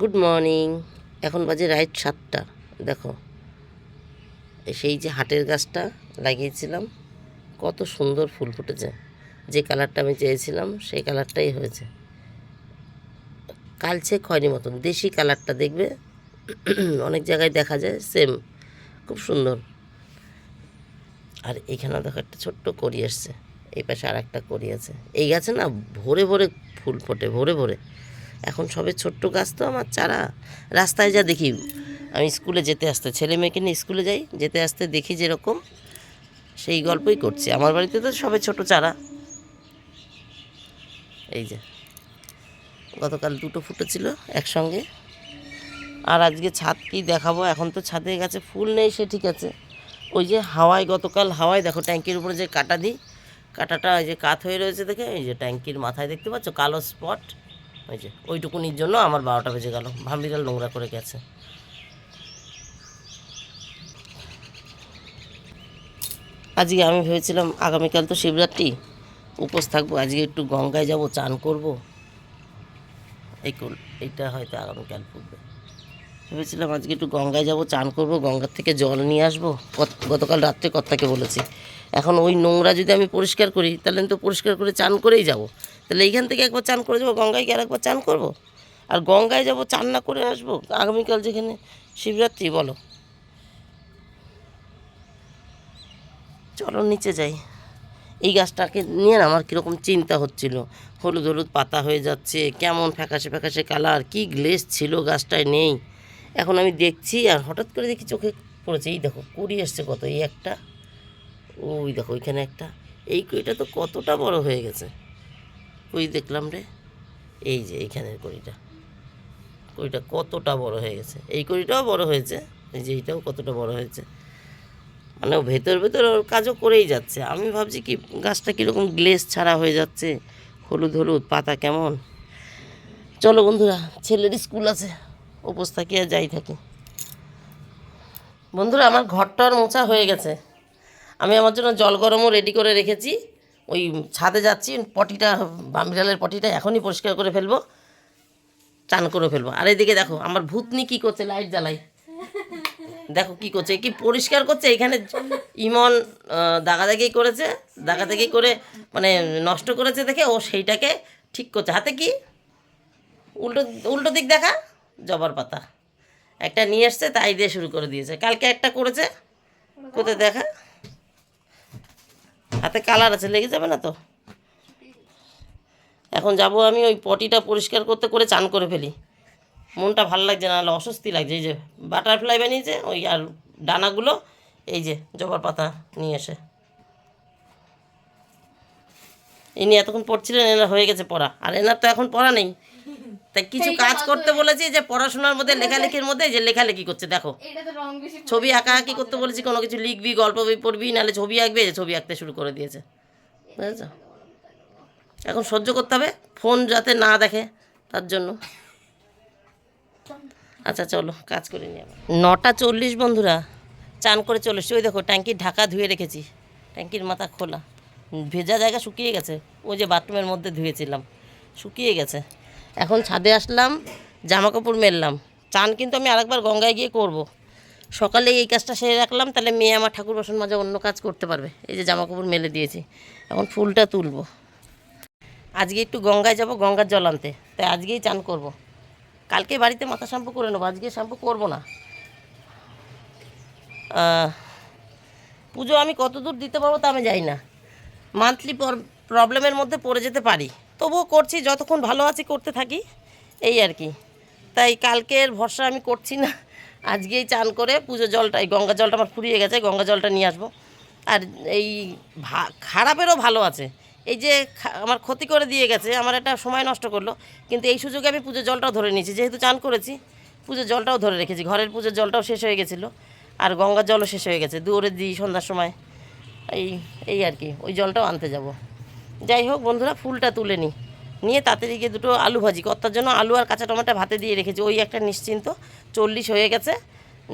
Good morning এখন বাজে right সাতটা। দেখো, সেই যে হাটের গাছটা লাগিয়েছিলাম, কত সুন্দর ফুল ফুটেছে। যে কালারটা আমি চেয়েছিলাম, সেই কালারটাই হয়েছে। কালছে খয়নি মতন, দেশি কালারটা দেখবে, অনেক জায়গায় দেখা যায় সেম খুব সুন্দর। আর এখানে দেখো একটা ছোট্ট করি আসছে, এই পাশে আর একটা করি আছে। এই গাছে না ভোরে ভোরে ফুল ফোটে, ভোরে ভোরে। এখন সবে ছোট্ট গাছ তো আমার চারা। রাস্তায় যা দেখি, আমি স্কুলে যেতে আসতে, ছেলে মেয়েকে নিয়ে স্কুলে যাই, যেতে আসতে দেখি যেরকম, সেই গল্পই করছি। আমার বাড়িতে তো সবে ছোট চারা। এই যে, গতকাল দুটো ফুটো ফুটেছিল একসঙ্গে। আর আজকে ছাদ কি দেখাবো? এখন তো ছাদে গাছে ফুল নেই, সে ঠিক আছে। ওই যে হাওয়ায়, গতকাল হাওয়ায়, দেখো ট্যাঙ্কির উপরে যে কাটা দিই, কাটাটা ওই যে কাত হয়ে রয়েছে দেখে, এই যে ট্যাঙ্কির মাথায় দেখতে পাচ্ছ? কালো স্পট। ওই যে, ওইটুকুনির জন্য আমার বারোটা বেজে গেল। ভাবিরাল নোংরা করে গেছে। আজকে আমি ভেবেছিলাম আগামীকাল তো শিবরাত্রি, উপোস থাকব, আজকে একটু গঙ্গায় যাব, চান করব। এই এইটা হয়তো আগামীকাল ফুটবে ভেবেছিলাম আজকে একটু গঙ্গায় যাব, চান করব, গঙ্গার থেকে জল নিয়ে আসব। গতকাল রাত্রে কর্তাকে বলেছি। এখন ওই নোংরা যদি আমি পরিষ্কার করি, তাহলে আমি তো পরিষ্কার করে চান করেই যাব। তাহলে এইখান থেকে একবার চান করে যাব, গঙ্গায় গিয়ে আরেকবার চান করব? আর গঙ্গায় যাব, চান না করে আসব? আগামীকাল যেখানে শিবরাত্রি, বলো। চলো, নিচে যাই। এই গাছটাকে নিয়ে না আমার কীরকম চিন্তা হচ্ছিল। হলুদ হলুদ পাতা হয়ে যাচ্ছে, কেমন ফ্যাকাশে ফ্যাকাশে কালার, কি গ্লেস ছিল গাছটায়, নেই। এখন আমি দেখছি আর হঠাৎ করে দেখি চোখে পড়েছে। এই দেখো, কুড়ি এসছে কত? এই একটা, ওই দেখো, ওইখানে একটা। এই কইটা তো কতটা বড় হয়ে গেছে। কই দেখলাম রে? এই যে এইখানের কড়িটা। কড়িটা কতটা বড় হয়ে গেছে। এই কড়িটাও বড় হয়েছে, এই যে এইটাও কতটা বড় হয়েছে। মানে ভেতর ভেতর ওর কাজও করেই যাচ্ছে। আমি ভাবছি কি, গাছটা কীরকম গ্লেস ছাড়া হয়ে যাচ্ছে, হলুদ হলুদ, পাতা কেমন? চলো বন্ধুরা, ছেলের স্কুল আছে উপোস থাকি আর যাই থাকি। বন্ধুরা, আমার ঘরটার মোছা হয়ে গেছে। আমি আমার জন্য জল গরমও রেডি করে রেখেছি। ওই ছাদে যাচ্ছি, পটিটা বামিরালের পটিটা এখনই পরিষ্কার করে ফেলব, চান করে ফেলব। আর এদিকে দেখো, আমার ভূতনি কী করছে লাইট জ্বালাই দেখো কি করছে, কি পরিষ্কার করছে, এখানে ইমন দাগাদাগি করেছে, দাগাদাগি করে মানে নষ্ট করেছে দেখে, ও সেইটাকে ঠিক করছে। হাতে কি? উল্টো উল্টো দিক দেখা, জবার পাতা। একটা নিয়ে এসছে, তাই দিয়ে শুরু করে দিয়েছে। কালকে একটা করেছে, কোথায় দেখা? হাতে কালার আছে, লেগে যাবে না তো? এখন যাব আমি ওই পটিটা পরিষ্কার করতে করে চান করে ফেলি। মনটা ভালো লাগছে না অস্বস্তি লাগছে। এই যে বাটারফ্লাই বানিয়েছে, ওই আর ডানাগুলো, এই যে জবার পাতা নিয়ে এসে। ইনি এতক্ষণ পড়ছিলেন, এনার হয়ে গেছে পড়া। আর এনার তো এখন পড়া নেই। তাই কিছু কাজ করতে বলেছি যে পড়াশোনার মধ্যে লেখালেখির মধ্যে যে লেখালেখি করছে দেখো। ছবি আঁকা আঁকি করতে বলেছি কোনো কিছু লিখবি গল্প বই পড়বি নাহলে ছবি আঁকবে যে ছবি আঁকতে শুরু করে দিয়েছে। বুঝেছ? এখন সহ্য করতে হবে ফোন যাতে না দেখে তার জন্য। আচ্ছা চলো কাজ করে নিয়ে। নটা চল্লিশ বন্ধুরা চান করে চলে এসছি। ওই দেখো ট্যাঙ্কির ঢাকা ধুয়ে রেখেছি। ট্যাঙ্কির মাথা খোলা। ভেজা জায়গা শুকিয়ে গেছে। ওই যে বাথরুমের মধ্যে ধুয়েছিলাম। শুকিয়ে গেছে। এখন ছাদে আসলাম জামা কাপড় মেললাম। চান কিন্তু আমি আরেকবার গঙ্গায় গিয়ে করব। সকালে এই কাজটা সেরে রাখলাম, তাহলে মেয়ে আমার ঠাকুর বাসন মাঝে অন্য কাজ করতে পারবে। এই যে জামা কাপড় মেলে দিয়েছি, এখন ফুলটা তুলবো। আজকে একটু গঙ্গায় যাব, গঙ্গার জল আনতে। তাই আজকেই চান করব। কালকে বাড়িতে মাথা শ্যাম্পু করে নেব, আজকে শ্যাম্পু করব না। পুজো আমি কত দূর দিতে পারব তা আমি জানি না। মান্থলি প্রবলেমের মধ্যে পড়ে যেতে পারি। তবুও করছি, যতক্ষণ ভালো আছি করতে থাকি, এই আর কি। তাই কালকের ভরসা আমি করছি না। আজকেই চান করে পুজো জলটা, এই গঙ্গা জলটা আমার ফুরিয়ে গেছে, গঙ্গা জলটা নিয়ে আসব। আর এই খারাপেরও ভালো আছে। এই যে আমার ক্ষতি করে দিয়ে গেছে, আমার একটা সময় নষ্ট করল, কিন্তু এই সুযোগে আমি পুজোর জলটাও ধরে নিয়েছি। যেহেতু চান করেছি পুজোর জলটাও ধরে রেখেছি। ঘরের পুজোর জলটাও শেষ হয়ে গেছিল, আর গঙ্গার জলও শেষ হয়ে গেছে। দূরে দিই সন্ধ্যার সময়, এই এই আর কি, ওই জলটাও আনতে যাব। যাই হোক বন্ধুরা, ফুলটা তুলে নিই নিয়ে তাড়াতাড়ি গিয়ে দুটো আলু ভাজি। কর্তার জন্য আলু আর কাঁচা টমাটা ভাতে দিয়ে রেখেছি। ওই একটা নিশ্চিন্ত। চল্লিশ হয়ে গেছে।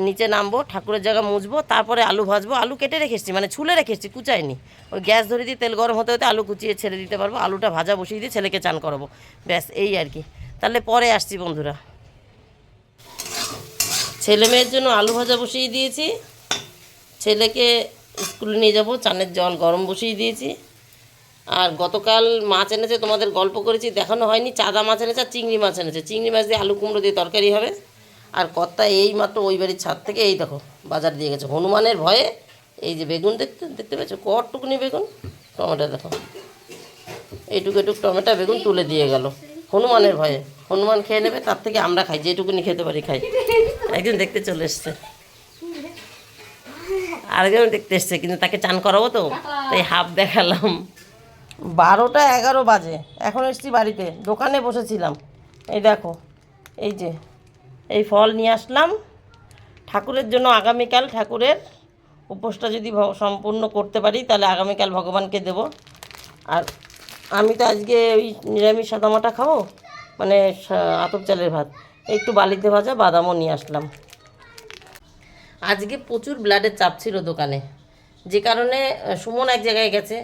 নিচে নামবো, ঠাকুরের জায়গা মুছবো, তারপরে আলু ভাজবো। আলু কেটে রেখেছি মানে ছুলে রেখেছি, কুচাইনি। ওই গ্যাস ধরে দিয়ে তেল গরম হতে হতে আলু কুচিয়ে ছেড়ে দিতে পারব। আলুটা ভাজা বসিয়ে দিয়ে ছেলেকে চান করাবো। ব্যাস, এই আর কি। তাহলে পরে আসছি বন্ধুরা। ছেলে মেয়ের জন্য আলু ভাজা বসিয়ে দিয়েছি। ছেলেকে স্কুলে নিয়ে যাব। চানের জল গরম বসিয়ে দিয়েছি। আর গতকাল মাছ এনেছে, তোমাদের গল্প করেছি, দেখানো হয়নি, চাদা মাছ এনেছে আর চিংড়ি মাছ এনেছে। চিংড়ি মাছ দিয়ে আলু কুমড়ো দিয়ে তরকারি হবে। আর কর্তা এই মাত্র ওই বাড়ির ছাদ থেকে, এই দেখো, বাজার দিয়ে গেছে। হনুমানের ভয়ে এই যে বেগুন দেখতে দেখতে পেয়েছ? কটটুকুনি বেগুন? টমেটো দেখো। এইটুকু এটুকু টমেটো বেগুন তুলে দিয়ে গেল। হনুমানের ভয়ে। হনুমান খেয়ে নেবে, তার থেকে আমরা খাই যেটুকুনি খেতে পারি খাই। একজন দেখতে চলে এসছে। আরেকজন দেখতে এসছে, কিন্তু তাকে চান করাবো তো, তাই হাফ দেখালাম। বারোটা এগারো বাজে। এখন এসছি বাড়িতে। দোকানে বসেছিলাম। এই দেখো, এই যে, এই ফল নিয়ে আসলাম। ঠাকুরের জন্য আগামীকাল ঠাকুরের উপোসটা যদি সম্পূর্ণ করতে পারি, তাহলে আগামীকাল ভগবানকে দেব। আর আমি তো আজকে ওই নিরামিষ সাদামাটা খাব মানে আতপ চালের ভাত। একটু বালিতে ভাজা, বাদামও নিয়ে আসলাম। আজকে প্রচুর ব্লাডের চাপ ছিল দোকানে। যে কারণে, সুমন এক জায়গায় গেছে।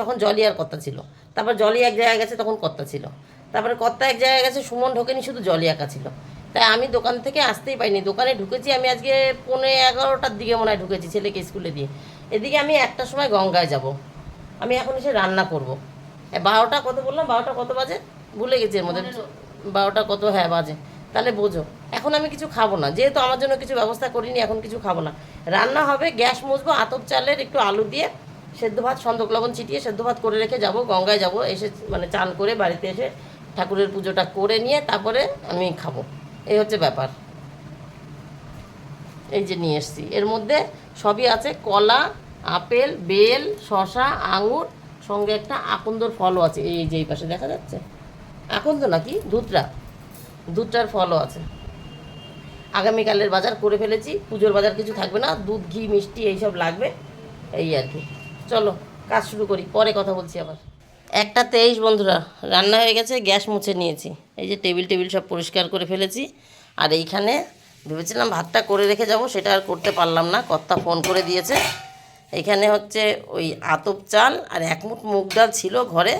তখন জলি আর কর্তা ছিল। তারপর জলি এক জায়গায় গেছে তখন কর্তা ছিল। তারপরে কর্তা এক জায়গায় গেছে সুমন ঢোকেনি শুধু জলি একা ছিল। তাই আমি দোকান থেকে আসতেই পাইনি। দোকানে ঢুকেছি আমি আজকে পৌনে এগারোটার দিকে মনে হয় ঢুকেছি ছেলেকে স্কুলে দিয়ে। এদিকে আমি একটার সময় গঙ্গায় যাব। আমি এখন এসে রান্না করব। বারোটা কত বললাম? বারোটা কত বাজে? ভুলে গেছি এর মধ্যে। বারোটা কত? হ্যাঁ বাজে। তাহলে বোঝো। এখন আমি কিছু খাব না। যেহেতু আমার জন্য কিছু ব্যবস্থা করিনি এখন কিছু খাব না। রান্না হবে গ্যাস মুছবো আতপ চালের একটু আলু দিয়ে সেদ্ধ ভাত সন্দক লবণ ছিটিয়ে সেদ্ধ ভাত করে রেখে যাব, গঙ্গায় যাব, এসে মানে চান করে বাড়িতে এসে ঠাকুরের পুজোটা করে নিয়ে তারপরে আমি খাব। এই হচ্ছে ব্যাপার। এই যে নিয়ে এসছি। এর মধ্যে সবই আছে, কলা, আপেল, বেল শশা আঙুর, সঙ্গে একটা আকন্দর ফলও আছে। এই যে এই পাশে দেখা যাচ্ছে? আকন্দ নাকি? দুধটা দুধটার ফলও আছে। আগামীকালের বাজার করে ফেলেছি, পুজোর বাজার কিছু থাকবে না, দুধ, ঘি, মিষ্টি এইসব লাগবে, এই আর কি। চলো, কাজ শুরু করি, পরে কথা বলছি আবার। একটা তেইশ বন্ধুরা, রান্না হয়ে গেছে, গ্যাস মুছে নিয়েছি। এই যে টেবিল টেবিল সব পরিষ্কার করে ফেলেছি, আর এইখানে ভেবেছিলাম ভাতটা করে রেখে যাব, সেটা আর করতে পারলাম না, কর্তা ফোন করে দিয়েছে। এখানে হচ্ছে ওই আতপ চাল আর এক মুঠ মুগ ডাল ছিল ঘরে,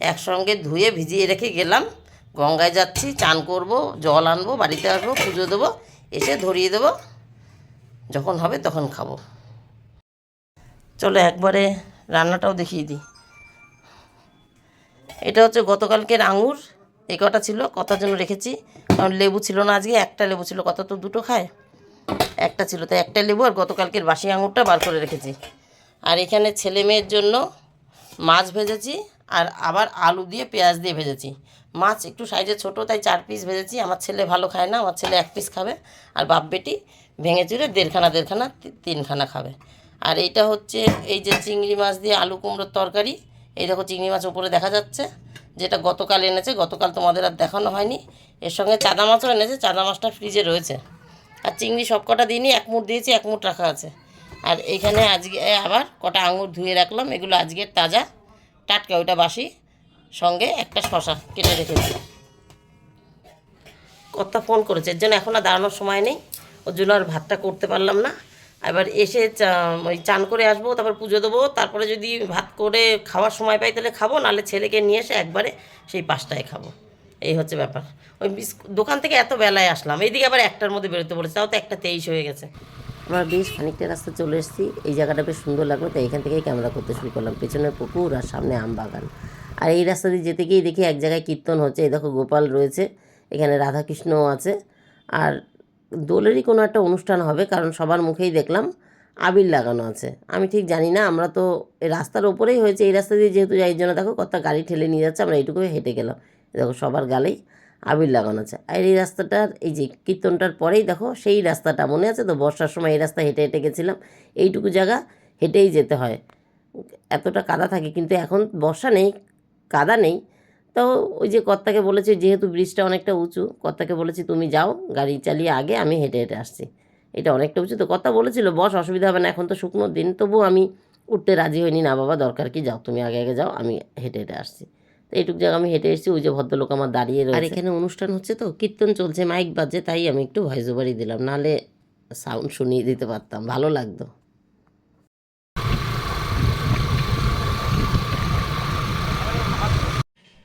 একসঙ্গে ধুয়ে ভিজিয়ে রেখে গেলাম। গঙ্গায় যাচ্ছি, চান করব, জল আনব, বাড়িতে আসব, পুজো দেবো, এসে ধরিয়ে দেবো। যখন হবে তখন খাব। চলো একবারে রান্নাটাও দেখিয়ে দিই। এটা হচ্ছে গতকালকের আঙুর এই কটা ছিল কতার জন্য রেখেছি। কারণ লেবু ছিল না আজকে, একটা লেবু ছিল, কত তো দুটো খায়? একটা ছিল, তাই একটা লেবু আর গতকালকের বাসি আঙুরটা বার করে রেখেছি। আর এখানে ছেলে মেয়ের জন্য মাছ ভেজেছি আর আবার আলু দিয়ে পেঁয়াজ দিয়ে ভেজেছি। মাছ একটু সাইজে ছোটো, তাই চার পিস ভেজেছি। আমার ছেলে ভালো খায় না, আমার ছেলে এক পিস খাবে। আর বাপ বেটি ভেঙে চুরে দেড়খানা দেড়খানা, তিনখানা খাবে। আর এইটা হচ্ছে এই যে চিংড়ি মাছ দিয়ে আলু কুমড়োর তরকারি। এই দেখো চিংড়ি মাছ উপরে দেখা যাচ্ছে, যেটা গতকাল এনেছে, গতকাল তোমাদের আর দেখানো হয়নি। এর সঙ্গে চাদা মাছও এনেছে চাদা মাছটা ফ্রিজে রয়েছে। আর চিংড়ি সব কটা দিনই এক মুঠ দিয়েছি, এক মুঠ রাখা আছে। আর এখানে আজকে আবার কটা আঙুর ধুয়ে রাখলাম, এগুলো আজকের তাজা, টাটকা, ওইটা বাসি সঙ্গে একটা শশা কেটে রেখেছি। কর্তা ফোন করেছে, এর জন্য এখন আর দাঁড়ানোর সময় নেই। ওর জন্য আর ভাতটা করতে পারলাম না। এবার এসে ওই চান করে আসব, তারপর পুজো দেবো, তারপরে যদি ভাত করে খাওয়ার সময় পাই তাহলে খাব, নাহলে ছেলেকে নিয়ে এসে একবারে সেই পাঁচটায় খাব। এই হচ্ছে ব্যাপার। ওই দোকান থেকে এত বেলায় আসলাম, এইদিকে আবার একটার মধ্যে বেরোতে বলেছে, তাও তো একটা তেইশ হয়ে গেছে। আমরা বেশ খানিকটা রাস্তা চলে এসেছি, এই জায়গাটা বেশ সুন্দর লাগল, তাই এখান থেকেই ক্যামেরা করতে শুরু করলাম পেছনে পুকুর আর সামনে আম বাগান। আর এই রাস্তা দিয়ে যেতে গিয়ে দেখি এক জায়গায় কীর্তন হচ্ছে, এই দেখো গোপাল রয়েছে, এখানে রাধাকৃষ্ণও আছে, আর দোলেরই কোনো একটা অনুষ্ঠান হবে, কারণ সবার মুখেই দেখলাম আবির লাগানো আছে। আমি ঠিক জানি না, আমরা তো এই রাস্তার ওপরেই হয়েছে, এই রাস্তা দিয়ে যেহেতু যাই জন্য দেখো কত গাড়ি ঠেলে নিয়ে যাচ্ছে, আমরা এইটুকু হেঁটে গেলাম। দেখো সবার গালেই আবির লাগানো আছে। আর এই রাস্তাটার, এই যে কীর্তনটার পরেই দেখো সেই রাস্তাটা মনে আছে তো? বর্ষার সময় এই রাস্তা হেঁটে হেঁটে গেছিলাম, এইটুকু জায়গা হেঁটেই যেতে হয়। এতটা কাদা থাকে, কিন্তু এখন বর্ষা নেই, কাদা নেই তো ওই যে কর্তাকে বলেছে যেহেতু ব্রিজটা অনেকটা উঁচু কর্তাকে বলেছি তুমি যাও গাড়ি চালিয়ে আগে আমি হেঁটে হেঁটে আসছি। এটা অনেকটা উঁচু। তো কর্তা বলেছিল বস অসুবিধা হবে না এখন তো শুকনো দিন তবু আমি উঠতে রাজি হইনি। না বাবা দরকার কি? যাও তুমি আগে আগে যাও আমি হেঁটে হেঁটে আসছি। তো এইটুক জায়গা আমি হেঁটে এসেছি ওই যে ভদ্রলোক আমার দাঁড়িয়ে রয়েছে। আর এখানে অনুষ্ঠান হচ্ছে তো? কীর্তন চলছে মাইক বাজছে তাই আমি একটু ভয়েস ওভারই দিলাম। নাহলে সাউন্ড শুনিয়ে দিতে পারতাম ভালো লাগতো।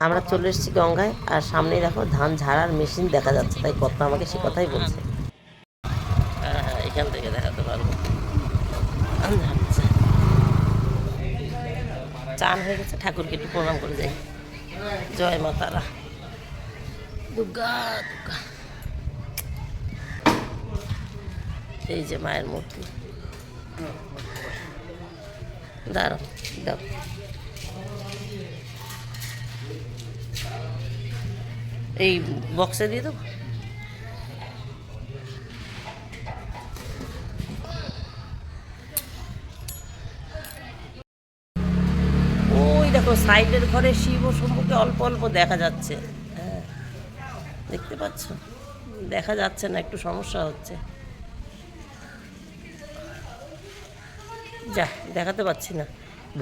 আমরা চলে এসেছি গঙ্গায়, আর সামনেই দেখো ধান ঝাড়ার মেশিন দেখা যাচ্ছে, তাই কত আমাকে সে কথাই বলছে। এখান থেকে দেখাতে পারব। চান হয়ে গেছে, ঠাকুরকে একটু প্রণাম করে যাই। জয় মা তারা। দুর্গা দুর্গা। এই যে মায়ের মূর্তি। দাঁড়াও দাও এই বক্সে দিয়ে দেবো? ওই দেখো, সাইডের ঘরে শিব শম্ভুকে অল্প অল্প দেখা যাচ্ছে। হ্যাঁ দেখতে পাচ্ছ? দেখা যাচ্ছে না, একটু সমস্যা হচ্ছে। যা, দেখাতে পাচ্ছি না।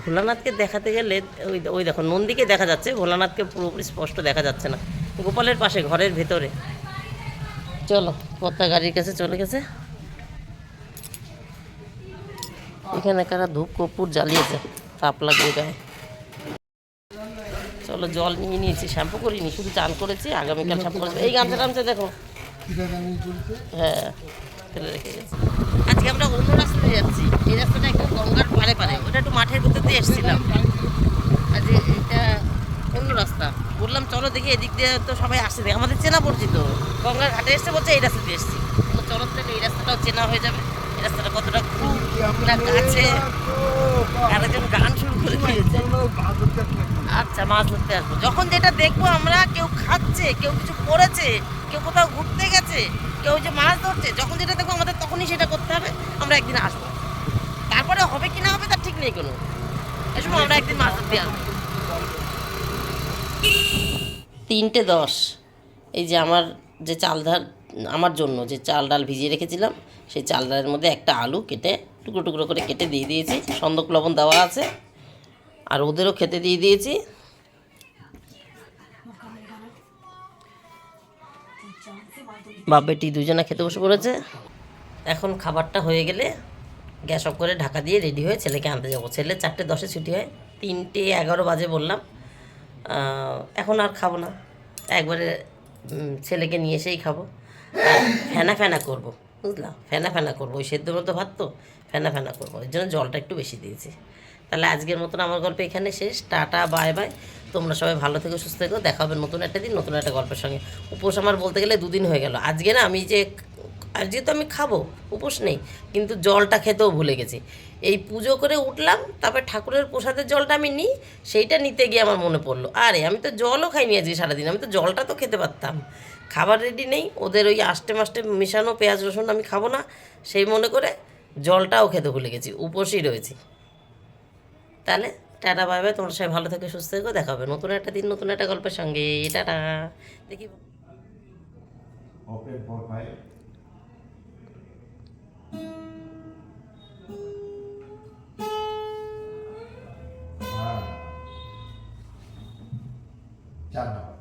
ভোলানাথকে দেখাতে গেলে, ওই ওই দেখো, নন্দীকে দেখা যাচ্ছে, ভোলানাথকে পুরোপুরি স্পষ্ট দেখা যাচ্ছে না। গোপালের পাশে, ঘরের ভেতরে। চলো পত্তা গাড়ির কাছে চলে গেছে। এখানে কারা ধূপ কর্পূর জ্বালিয়েছে, তাপ লাগিয়ে গায়ে চলো, জল নিয়ে নিয়েছি, শ্যাম্পু করিনি, শুধু চান করেছি, আগামীকাল শ্যাম্পু করেছি। এই গামছা টামছা দেখো। হ্যাঁ ফেলে রেখে গেছে। আজকে আমরা অন্য রাস্তা যাচ্ছি, এই রাস্তাটা একটু গঙ্গার পারে পারে, ওটা একটু মাঠের ভিতর দিয়ে এসেছিলাম। আজকে এটা অন্য রাস্তা। বললাম, চলো দেখি, এদিক দিয়ে তো সবাই আসছে দেখ। আমাদের চেনা পরিচিত। গঙ্গার ঘাটে এসছে বলছে, এই রাস্তা দিয়ে এসছি। চলো থেকে এই রাস্তাটাও চেনা হয়ে যাবে। এই রাস্তাটা কতটা খুব না কাছে আরেকজন গান শুরু করে আচ্ছা মাছ ধরতে আসব। যখন যেটা দেখব আমরা, কেউ খাচ্ছে, কেউ কিছু করেছে, কেউ কোথাও ঘুরতে গেছে, কেউ যে মাছ ধরছে, যখন যেটা দেখব আমাদের তখনই সেটা করতে হবে, আমরা একদিন আসব। তারপরে হবে কি না হবে তার ঠিক নেই কোনো। সময় আমরা একদিন মাছ ধরতে আসব। তিনটে দশ। এই যে আমার যে চাল ডাল, আমার জন্য যে চাল ডাল ভিজিয়ে রেখেছিলাম, সেই চাল ডালের মধ্যে একটা আলু কেটে টুকরো টুকরো করে কেটে দিয়ে দিয়েছি। সন্দক লবণ দেওয়া আছে। আর ওদেরও খেতে দিয়ে দিয়েছি। বাপ বেটি দুজনে খেতে বসে পড়েছে। এখন খাবারটা হয়ে গেলে গ্যাস অফ করে ঢাকা দিয়ে রেডি হয়ে ছেলেকে আনতে যাব। ছেলে চারটে দশে ছুটি হয়। তিনটে এগারো বাজে বললাম। এখন আর খাব না। একবারে ছেলেকে নিয়ে এসেই খাব। ফেনা ফেনা করব বুঝলাম ফেনা ফেনা করব। ওই সেদ্ধ মতো ভাত তো, ফেনা ফেনা করব। ওই জন্য জলটা একটু বেশি দিয়েছি। তাহলে আজকের মতন আমার গল্প এখানে শেষ। Tata, bye bye. তোমরা সবাই ভালো থেকো, সুস্থ থেকো। দেখা হবে নতুন একটা দিন, নতুন একটা গল্পের সঙ্গে। উপোস আমার বলতে গেলে দুদিন হয়ে গেল। আজকে না আমি যে আজকে যেহেতু আমি খাব, উপোস নেই, কিন্তু জলটা খেতেও ভুলে গেছি। এই পুজো করে উঠলাম, তারপর ঠাকুরের প্রসাদের জলটা আমি নিই, সেইটা নিতে গিয়ে আমার মনে পড়ল, আরে আমি তো জলও খাইনি আজকে সারাদিন, আমি তো জলটা তো খেতে পারতাম। খাবার রেডি নেই, ওদের ওই আষ্টে মাস্টে মেশানো পেঁয়াজ রসুন আমি খাব না, সেই মনে করে জলটাও খেতে ভুলে গেছি, উপোসই রয়েছি। তাহলে, টাটা, বাই বাই, তোমরা সবাই ভালো থেকে, সুস্থ থেকো, দেখা হবে নতুন একটা দিন, নতুন একটা গল্পের সঙ্গে, টাটা, দেখি। 아. 짠.